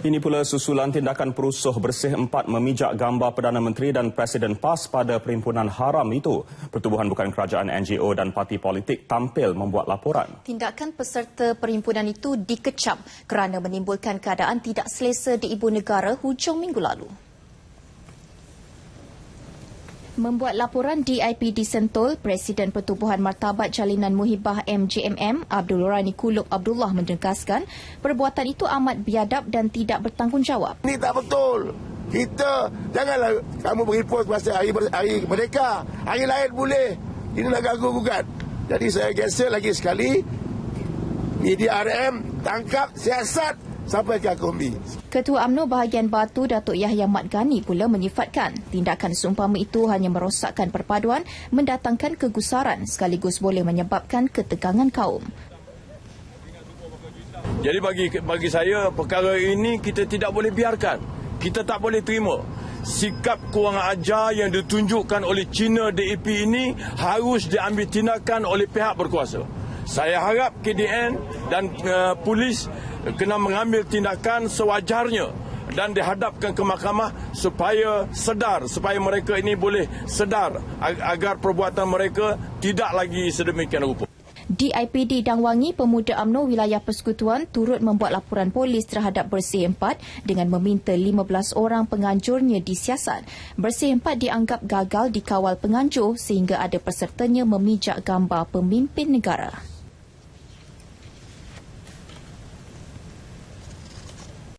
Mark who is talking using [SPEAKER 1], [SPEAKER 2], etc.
[SPEAKER 1] Ini pula susulan tindakan perusuh bersih empat memijak gambar Perdana Menteri dan Presiden PAS pada perhimpunan haram itu. Pertubuhan bukan kerajaan NGO dan parti politik tampil membuat laporan.
[SPEAKER 2] Tindakan peserta perhimpunan itu dikecam kerana menimbulkan keadaan tidak selesa di ibu negara hujung minggu lalu. Membuat laporan DIP di Sentul, Presiden Pertubuhan Martabat Jalinan Muhibah MJMM Abdul Rani Kulub Abdullah menegaskan perbuatan itu amat biadab dan tidak bertanggungjawab.
[SPEAKER 3] Ini tak betul. Kita janganlah kamu berhimpun masa hari, hari merdeka. Hari lain boleh. Ini ganggu gugat. Jadi saya cancel lagi sekali. Media RM tangkap siasat sampai ke Akombi.
[SPEAKER 2] Ketua UMNO bahagian Batu Datuk Yahya Mat Gani pula menyifatkan tindakan seumpama itu hanya merosakkan perpaduan, mendatangkan kegusaran sekaligus boleh menyebabkan ketegangan kaum.
[SPEAKER 4] Jadi bagi bagi saya perkara ini kita tidak boleh biarkan. Kita tak boleh terima. Sikap kurang ajar yang ditunjukkan oleh China DAP ini harus diambil tindakan oleh pihak berkuasa. Saya harap KDN dan uh, polis kena mengambil tindakan sewajarnya dan dihadapkan ke mahkamah supaya sedar supaya mereka ini boleh sedar agar perbuatan mereka tidak lagi sedemikian rupa.
[SPEAKER 2] DIPD Dangwangi Pemuda UMNO Wilayah Persekutuan turut membuat laporan polis terhadap Bersih Empat dengan meminta 15 orang penganjurnya disiasat. Bersih Empat dianggap gagal dikawal penganjur sehingga ada pesertanya memijak gambar pemimpin negara.